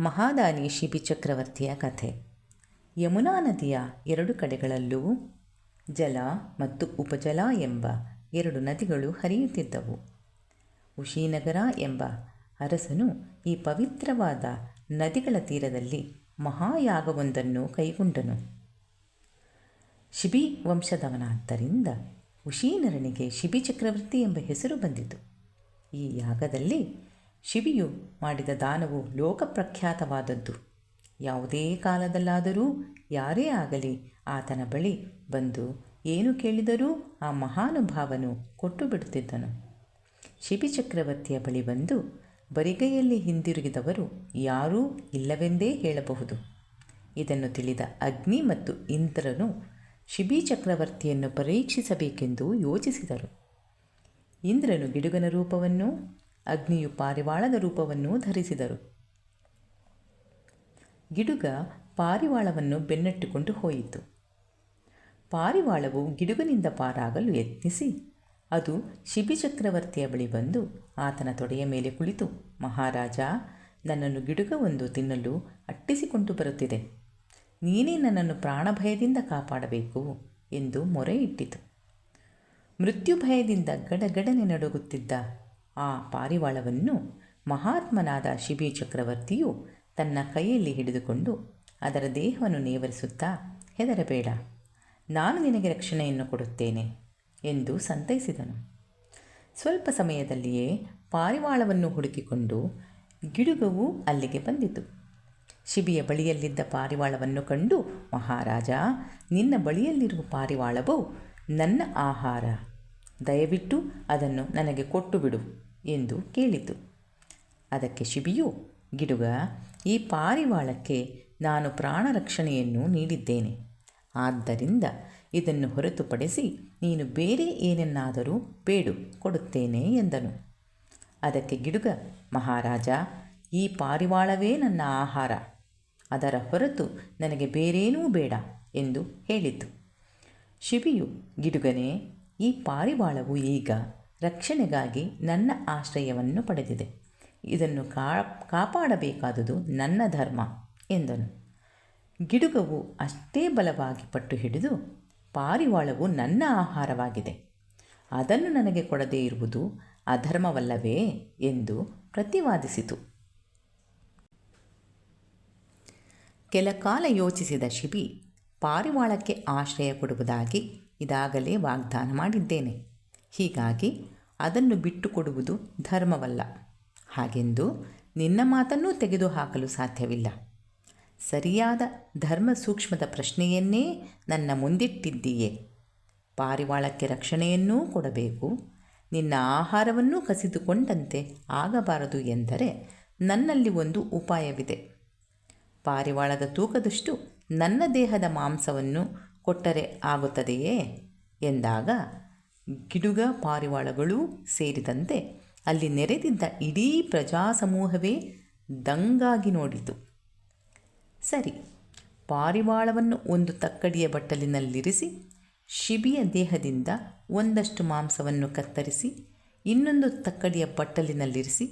ಮಹಾದಾನಿ ಶಿಬಿ ಚಕ್ರವರ್ತಿಯ ಕಥೆ. ಯಮುನಾ ನದಿಯ ಎರಡು ಕಡೆಗಳಲ್ಲೂ ಜಲ ಮತ್ತು ಉಪಜಲ ಎಂಬ ಎರಡು ನದಿಗಳು ಹರಿಯುತ್ತಿದ್ದವು. ಉಶೀನಗರ ಎಂಬ ಅರಸನು ಈ ಪವಿತ್ರವಾದ ನದಿಗಳ ತೀರದಲ್ಲಿ ಮಹಾಯಾಗವೊಂದನ್ನು ಕೈಗೊಂಡನು. ಶಿಬಿ ವಂಶದವನಾದ್ದರಿಂದ ಉಶೀನರನಿಗೆ ಶಿಬಿ ಚಕ್ರವರ್ತಿ ಎಂಬ ಹೆಸರು ಬಂದಿತು. ಈ ಯಾಗದಲ್ಲಿ ಶಿಬಿಯು ಮಾಡಿದ ದಾನವು ಲೋಕಪ್ರಖ್ಯಾತವಾದದ್ದು. ಯಾವುದೇ ಕಾಲದಲ್ಲಾದರೂ ಯಾರೇ ಆಗಲಿ ಆತನ ಬಳಿ ಬಂದು ಏನು ಕೇಳಿದರೂ ಆ ಮಹಾನುಭಾವನು ಕೊಟ್ಟು ಬಿಡುತ್ತಿದ್ದನು ಶಿಬಿ ಚಕ್ರವರ್ತಿಯ ಬಳಿ ಬಂದು ಬರಿಗೈಯಲ್ಲಿ ಹಿಂದಿರುಗಿದವರು ಯಾರೂ ಇಲ್ಲವೆಂದೇ ಹೇಳಬಹುದು. ಇದನ್ನು ತಿಳಿದ ಅಗ್ನಿ ಮತ್ತು ಇಂದ್ರನು ಶಿಬಿ ಚಕ್ರವರ್ತಿಯನ್ನು ಪರೀಕ್ಷಿಸಬೇಕೆಂದು ಯೋಚಿಸಿದರು. ಇಂದ್ರನು ಗಿಡುಗನ ರೂಪವನ್ನು ಅಗ್ನಿಯು ಪಾರಿವಾಳದ ರೂಪವನ್ನು ಧರಿಸಿದರು. ಗಿಡುಗ ಪಾರಿವಾಳವನ್ನು ಬೆನ್ನಟ್ಟಿಕೊಂಡು ಹೋಯಿತು. ಪಾರಿವಾಳವು ಗಿಡುಗನಿಂದ ಪಾರಾಗಲು ಯತ್ನಿಸಿ, ಅದು ಶಿಬಿಚಕ್ರವರ್ತಿಯ ಬಳಿ ಬಂದು ಆತನ ತೊಡೆಯ ಮೇಲೆ ಕುಳಿತು, ಮಹಾರಾಜ, ನನ್ನನ್ನು ಗಿಡುಗವೊಂದು ತಿನ್ನಲು ಅಟ್ಟಿಸಿಕೊಂಡು ಬರುತ್ತಿದೆ. ನೀನೇ ನನ್ನನ್ನು ಪ್ರಾಣಭಯದಿಂದ ಕಾಪಾಡಬೇಕು ಎಂದು ಮೊರೆ ಇಟ್ಟಿತು ಮೃತ್ಯು ಭಯದಿಂದ ಗಡಗಡನೆ ನಡುಗುತ್ತಿದ್ದ ಆ ಪಾರಿವಾಳವನ್ನು ಮಹಾತ್ಮನಾದ ಶಿಬಿ ಚಕ್ರವರ್ತಿಯು ತನ್ನ ಕೈಯಲ್ಲಿ ಹಿಡಿದುಕೊಂಡು ಅದರ ದೇಹವನ್ನು ನೇವರಿಸುತ್ತಾ, ಹೆದರಬೇಡ, ನಾನು ನಿನಗೆ ರಕ್ಷಣೆಯನ್ನು ಕೊಡುತ್ತೇನೆ ಎಂದು ಸಂತೈಸಿದನು. ಸ್ವಲ್ಪ ಸಮಯದಲ್ಲಿಯೇ ಪಾರಿವಾಳವನ್ನು ಹುಡುಕಿಕೊಂಡು ಗಿಡುಗವು ಅಲ್ಲಿಗೆ ಬಂದಿತು. ಶಿಬಿಯ ಬಳಿಯಲ್ಲಿದ್ದ ಪಾರಿವಾಳವನ್ನು ಕಂಡು, ಮಹಾರಾಜ, ನಿನ್ನ ಬಳಿಯಲ್ಲಿರುವ ಪಾರಿವಾಳವು ನನ್ನ ಆಹಾರ. ದಯವಿಟ್ಟು ಅದನ್ನು ನನಗೆ ಕೊಟ್ಟು ಬಿಡು ಎಂದು ಕೇಳಿತು. ಅದಕ್ಕೆ ಶಿಬಿಯು, ಗಿಡುಗ, ಈ ಪಾರಿವಾಳಕ್ಕೆ ನಾನು ಪ್ರಾಣ ರಕ್ಷಣೆಯನ್ನು ನೀಡಿದ್ದೇನೆ. ಆದ್ದರಿಂದ ಇದನ್ನು ಹೊರತುಪಡಿಸಿ ನೀನು ಬೇರೆ ಏನನ್ನಾದರೂ ಬೇಡು, ಕೊಡುತ್ತೇನೆ ಎಂದನು. ಅದಕ್ಕೆ ಗಿಡುಗ, ಮಹಾರಾಜ, ಈ ಪಾರಿವಾಳವೇ ನನ್ನ ಆಹಾರ. ಅದರ ಹೊರತು ನನಗೆ ಬೇರೇನೂ ಬೇಡ ಎಂದು ಹೇಳಿತು. ಶಿಬಿಯು, ಗಿಡುಗನೇ ಈ ಪಾರಿವಾಳವು ಈಗ ರಕ್ಷಣೆಗಾಗಿ ನನ್ನ ಆಶ್ರಯವನ್ನು ಪಡೆದಿದೆ. ಇದನ್ನು ಕಾ, ಕಾಪಾಡಬೇಕಾದುದು ನನ್ನ ಧರ್ಮ, ಎಂದನು. ಗಿಡುಗವು ಅಷ್ಟೇ ಬಲವಾಗಿ ಪಟ್ಟು ಹಿಡಿದು ಪಾರಿವಾಳವು ನನ್ನ ಆಹಾರವಾಗಿದೆ. ಅದನ್ನು ನನಗೆ ಕೊಡದೇ ಇರುವುದು ಅಧರ್ಮವಲ್ಲವೇ ಎಂದು ಪ್ರತಿವಾದಿಸಿತು. ಕೆಲ ಕಾಲ ಯೋಚಿಸಿದ ಶಿಬಿ ಪಾರಿವಾಳಕ್ಕೆ ಆಶ್ರಯ ಕೊಡುವುದಾಗಿ ಇದಾಗಲೇ ವಾಗ್ದಾನ ಮಾಡಿದ್ದೇನೆ. ಹೀಗಾಗಿ ಅದನ್ನು ಬಿಟ್ಟುಕೊಡುವುದು ಧರ್ಮವಲ್ಲ. ಹಾಗೆಂದು ನಿನ್ನ ಮಾತನ್ನೂ ತೆಗೆದುಹಾಕಲು ಸಾಧ್ಯವಿಲ್ಲ. ಸರಿಯಾದ ಧರ್ಮ ಸೂಕ್ಷ್ಮದ ಪ್ರಶ್ನೆಯನ್ನೇ ನನ್ನ ಮುಂದಿಟ್ಟಿದ್ದೀಯೇ. ಪಾರಿವಾಳಕ್ಕೆ ರಕ್ಷಣೆಯನ್ನೂ ಕೊಡಬೇಕು. ನಿನ್ನ ಆಹಾರವನ್ನೂ ಕಸಿದುಕೊಂಡಂತೆ ಆಗಬಾರದು ಎಂದರೆ ನನ್ನಲ್ಲಿ ಒಂದು ಉಪಾಯವಿದೆ. ಪಾರಿವಾಳದ ತೂಕದಷ್ಟು ನನ್ನ ದೇಹದ ಮಾಂಸವನ್ನು ಕೊಟ್ಟರೆ ಆಗುತ್ತದೆಯೇ? ಎಂದಾಗ ಗಿಡುಗ ಪಾರಿವಾಳಗಳೂ ಸೇರಿದಂತೆ ಅಲ್ಲಿ ನೆರೆದಿದ್ದ ಇಡೀ ಪ್ರಜಾಸಮೂಹವೇ ದಂಗಾಗಿ ನೋಡಿತು. ಸರಿ, ಪಾರಿವಾಳವನ್ನು ಒಂದು ತಕ್ಕಡಿಯ ಬಟ್ಟಲಿನಲ್ಲಿರಿಸಿ, ಶಿಬಿಯ ದೇಹದಿಂದ ಒಂದಷ್ಟು ಮಾಂಸವನ್ನು ಕತ್ತರಿಸಿ, ಇನ್ನೊಂದು ತಕ್ಕಡಿಯ ಬಟ್ಟಲಿನಲ್ಲಿರಿಸಿ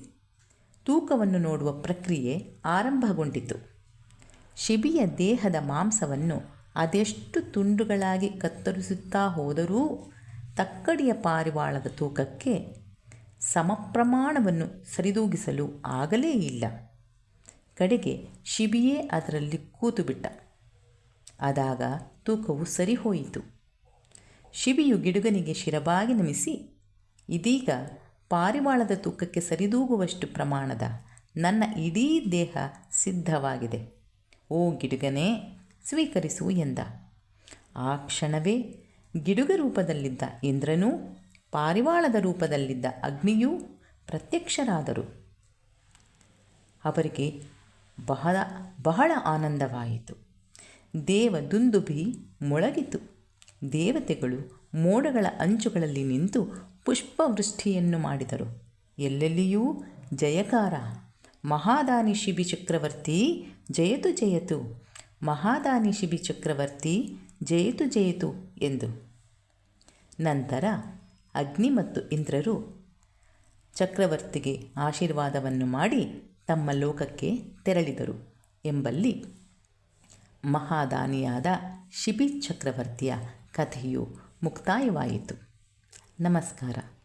ತೂಕವನ್ನು ನೋಡುವ ಪ್ರಕ್ರಿಯೆ ಆರಂಭಗೊಂಡಿತು. ಶಿಬಿಯ ದೇಹದ ಮಾಂಸವನ್ನು ಅದೆಷ್ಟು ತುಂಡುಗಳಾಗಿ ಕತ್ತರಿಸುತ್ತಾ ಹೋದರೂ ತಕ್ಕಡಿಯ ಪಾರಿವಾಳದ ತೂಕಕ್ಕೆ ಸಮಪ್ರಮಾಣವನ್ನು ಸರಿದೂಗಿಸಲು ಆಗಲೇ ಇಲ್ಲ. ಕಡೆಗೆ ಶಿಬಿಯೇ ಅದರಲ್ಲಿ ಕೂತುಬಿಟ್ಟ. ಆದಾಗ ತೂಕವು ಸರಿಹೋಯಿತು. ಶಿಬಿಯು ಗಿಡುಗನಿಗೆ ಶಿರಬಾಗಿ ನಮಿಸಿ, ಇದೀಗ ಪಾರಿವಾಳದ ತೂಕಕ್ಕೆ ಸರಿದೂಗುವಷ್ಟು ಪ್ರಮಾಣದ ನನ್ನ ಇಡೀ ದೇಹ ಸಿದ್ಧವಾಗಿದೆ. ಓ ಗಿಡುಗನೇ ಸ್ವೀಕರಿಸು ಎಂದ. ಆ ಕ್ಷಣವೇ ಗಿಡುಗ ರೂಪದಲ್ಲಿದ್ದ ಇಂದ್ರನೂ ಪಾರಿವಾಳದ ರೂಪದಲ್ಲಿದ್ದ ಅಗ್ನಿಯೂ ಪ್ರತ್ಯಕ್ಷರಾದರು. ಅವರಿಗೆ ಬಹಳ ಬಹಳ ಆನಂದವಾಯಿತು. ದೇವ ದುಂದುಬಿ ಮೊಳಗಿತು. ದೇವತೆಗಳು ಮೋಡಗಳ ಅಂಚುಗಳಲ್ಲಿ ನಿಂತು ಪುಷ್ಪವೃಷ್ಟಿಯನ್ನು ಮಾಡಿದರು. ಎಲ್ಲೆಲ್ಲಿಯೂ ಜಯಕಾರ ಮಹಾದಾನಿ ಶಿಬಿ ಚಕ್ರವರ್ತಿ, ಜಯತು ಜಯತು ಮಹಾದಾನಿ ಶಿಬಿ ಚಕ್ರವರ್ತಿ ಜಯಿತು ಜಯಿತು ಎಂದು. ನಂತರ ಅಗ್ನಿ ಮತ್ತು ಇಂದ್ರರು ಚಕ್ರವರ್ತಿಗೆ ಆಶೀರ್ವಾದವನ್ನು ಮಾಡಿ ತಮ್ಮ ಲೋಕಕ್ಕೆ ತೆರಳಿದರು ಎಂಬಲ್ಲಿ ಮಹಾದಾನಿಯಾದ ಶಿಬಿ ಚಕ್ರವರ್ತಿಯ ಕಥೆಯು ಮುಕ್ತಾಯವಾಯಿತು. ನಮಸ್ಕಾರ.